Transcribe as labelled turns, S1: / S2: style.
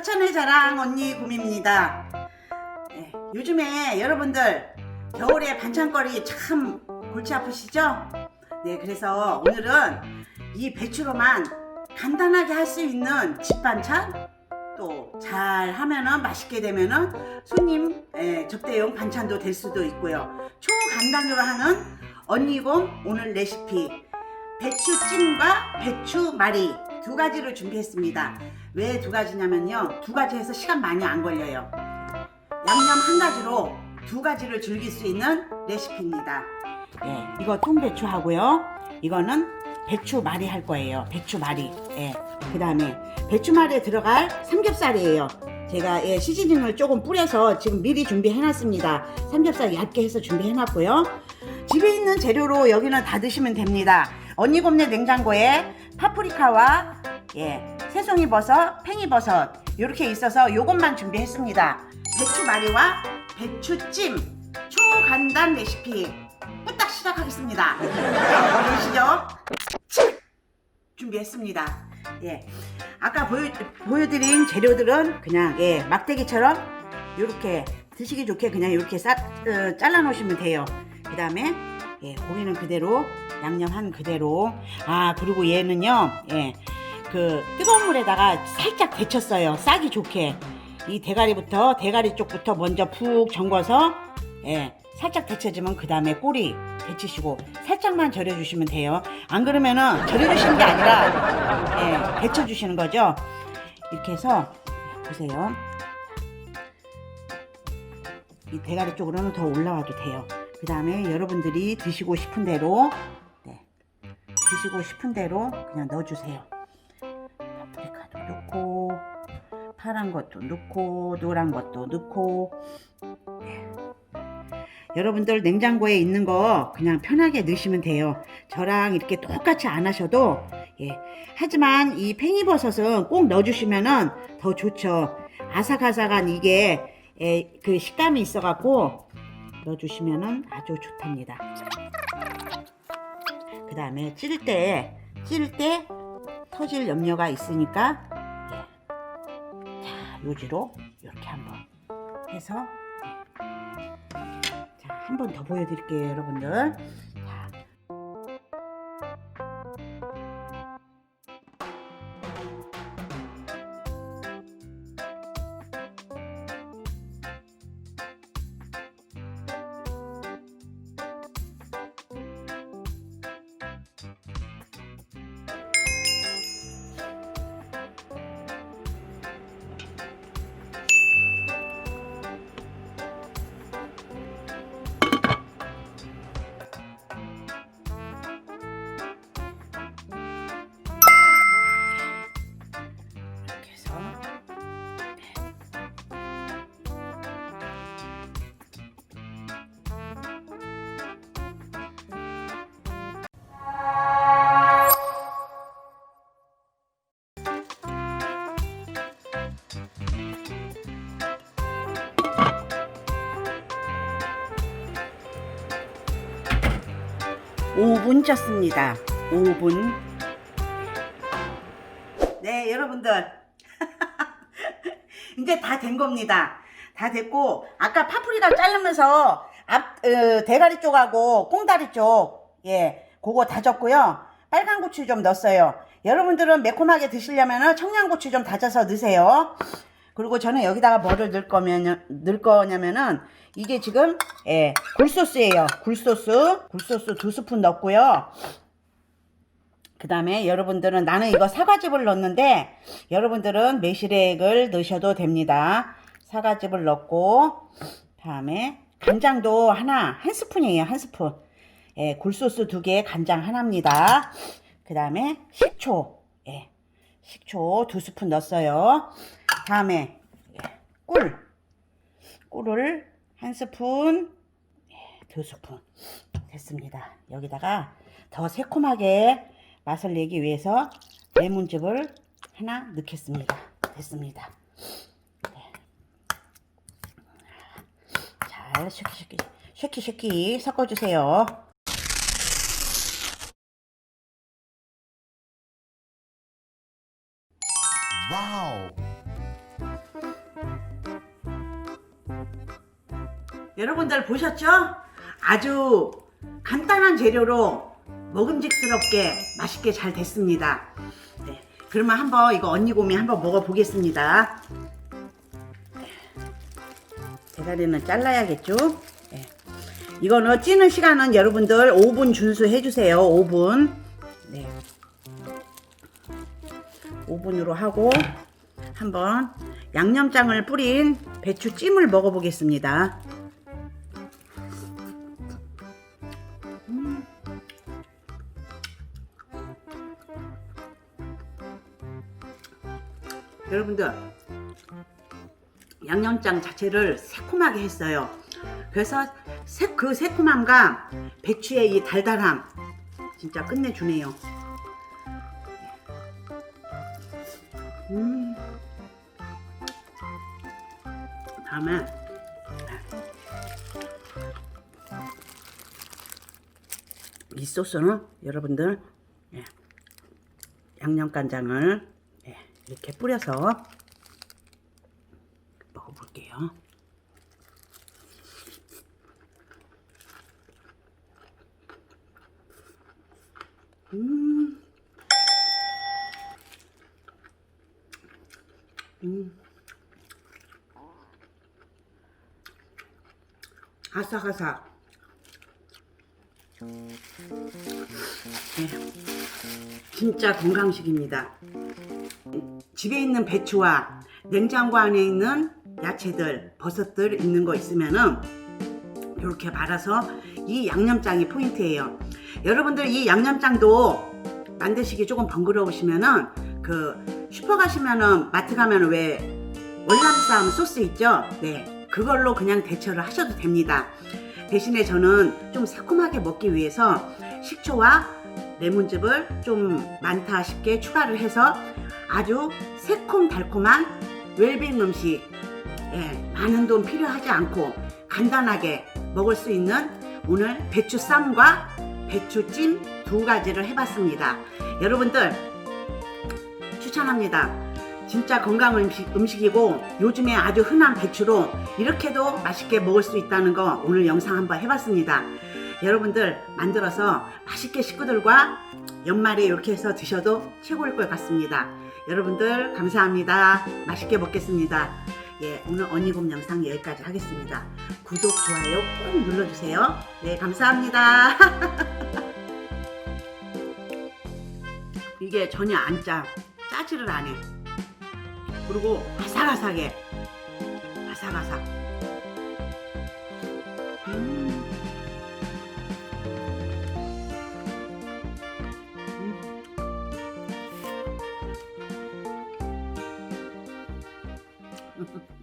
S1: 서천의 자랑 언니 곰입니다. 네, 요즘에 여러분들 겨울에 반찬거리 참 골치 아프시죠? 네, 그래서 오늘은 이 배추로만 간단하게 할 수 있는 집 반찬 또 잘 하면은 맛있게 되면은 손님 예, 접대용 반찬도 될 수도 있고요. 초간단으로 하는 언니곰 오늘 레시피 배추찜과 배추말이 두 가지를 준비했습니다. 왜 두 가지냐면요. 두 가지 해서 시간 많이 안 걸려요. 양념 한 가지로 두 가지를 즐길 수 있는 레시피입니다. 예, 이거 통배추 하고요. 이거는 배추말이 할 거예요. 배추말이. 예. 그 다음에 배추말에 들어갈 삼겹살이에요. 제가 예, 시즈닝을 조금 뿌려서 지금 미리 준비해놨습니다. 삼겹살 얇게 해서 준비해놨고요. 집에 있는 재료로 여기는 다 드시면 됩니다. 언니곰네 냉장고에 파프리카와 예, 새송이버섯, 팽이버섯 이렇게 있어서 요것만 준비했습니다. 배추말이와 배추찜 초간단 레시피 후딱 시작하겠습니다. 보이시죠? 준비했습니다. 예. 아까 보여, 보여드린 재료들은 그냥 예, 막대기처럼 이렇게 드시기 좋게 그냥 이렇게 싹 어, 잘라 놓으시면 돼요. 그 다음에 예, 고기는 그대로 양념 한 그대로 아 그리고 얘는요 예, 그 뜨거운 물에다가 살짝 데쳤어요. 싹이 좋게 이 대가리부터 대가리 쪽부터 먼저 푹 잠궈서 예, 살짝 데쳐지면 그 다음에 꼬리 데치시고 살짝만 절여주시면 돼요. 안 그러면은 절여주시는 게 아니라 예, 데쳐주시는 거죠. 이렇게 해서 보세요. 이 대가리 쪽으로는 더 올라와도 돼요. 그 다음에 여러분들이 드시고 싶은 대로 네, 드시고 싶은 대로 그냥 넣어주세요. 넣고 파란 것도 넣고 노란 것도 넣고 네. 여러분들 냉장고에 있는 거 그냥 편하게 넣으시면 돼요. 저랑 이렇게 똑같이 안 하셔도 예. 하지만 이 팽이버섯은 꼭 넣어주시면은 더 좋죠. 아삭아삭한 이게 예, 그 식감이 있어갖고 넣어주시면은 아주 좋답니다. 그 다음에 찔 때, 찔때 터질 염려가 있으니까 요지로 이렇게 한번 해서 자, 한 번 더 보여드릴게요, 여러분들. 5분 쪘습니다. 5분. 네, 여러분들. 이제 다 된 겁니다. 다 됐고, 아까 파프리카 자르면서 앞, 으, 대가리 쪽하고 꽁다리 쪽, 예, 그거 다 졌고요. 빨간 고추 좀 넣었어요. 여러분들은 매콤하게 드시려면 청양고추 좀 다져서 넣으세요. 그리고 저는 여기다가 뭐를 넣을 거면, 넣을 거냐면은, 이게 지금, 예, 굴소스예요. 굴소스. 굴소스 두 스푼 넣고요. 그 다음에 여러분들은 나는 이거 사과즙을 넣는데 여러분들은 매실액을 넣으셔도 됩니다. 사과즙을 넣고 다음에 간장도 하나 한 스푼이에요. 한 스푼. 예, 굴소스 두 개, 간장 하나입니다. 그 다음에 식초. 예, 식초 두 스푼 넣었어요. 다음에 예, 꿀. 꿀을 한 스푼, 예, 두 스푼 됐습니다. 여기다가 더 새콤하게 맛을 내기 위해서 레몬즙을 하나 넣겠습니다. 됐습니다. 네. 잘 쉐키쉐키 쉐키쉐키 섞어주세요. 여러분들 보셨죠? 아주 간단한 재료로 먹음직스럽게 맛있게 잘 됐습니다. 네, 그러면 한번 이거 언니곰이 한번 먹어보겠습니다. 네. 대가리는 잘라야겠죠? 네. 이거는 찌는 시간은 여러분들 5분 준수해 주세요. 5분. 네. 5분으로 하고 한번 양념장을 뿌린 배추찜을 먹어보겠습니다. 음. 여러분들 양념장 자체를 새콤하게 했어요. 그래서 새, 그 새콤함과 배추의 이 달달함 진짜 끝내주네요. 음. 다음에 이 소스는 여러분들 예, 양념간장을 예, 이렇게 뿌려서 먹어볼게요. 음. 음. 아삭아삭. 네. 진짜 건강식입니다. 집에 있는 배추와 냉장고 안에 있는 야채들, 버섯들 있는 거 있으면은 이렇게 말아서 이 양념장이 포인트예요. 여러분들 이 양념장도 만드시기 조금 번거로우시면은 그 슈퍼 가시면은 마트 가면은 왜 월남쌈 소스 있죠? 네. 그걸로 그냥 대처를 하셔도 됩니다. 대신에 저는 좀 새콤하게 먹기 위해서 식초와 레몬즙을 좀 많다 싶게 추가를 해서 아주 새콤달콤한 웰빙 음식 예, 많은 돈 필요하지 않고 간단하게 먹을 수 있는 오늘 배추쌈과 배추찜 두 가지를 해봤습니다. 여러분들 추천합니다. 진짜 건강 음식, 음식이고 요즘에 아주 흔한 배추로 이렇게도 맛있게 먹을 수 있다는 거 오늘 영상 한번 해봤습니다. 여러분들 만들어서 맛있게 식구들과 연말에 이렇게 해서 드셔도 최고일 것 같습니다. 여러분들 감사합니다. 맛있게 먹겠습니다. 예, 오늘 언니곰 영상 여기까지 하겠습니다. 구독, 좋아요 꼭 눌러주세요. 네, 감사합니다. 이게 전혀 안 짜. 짜지를 안 해. 그리고 아삭아삭해. 아삭아삭. 음. 음.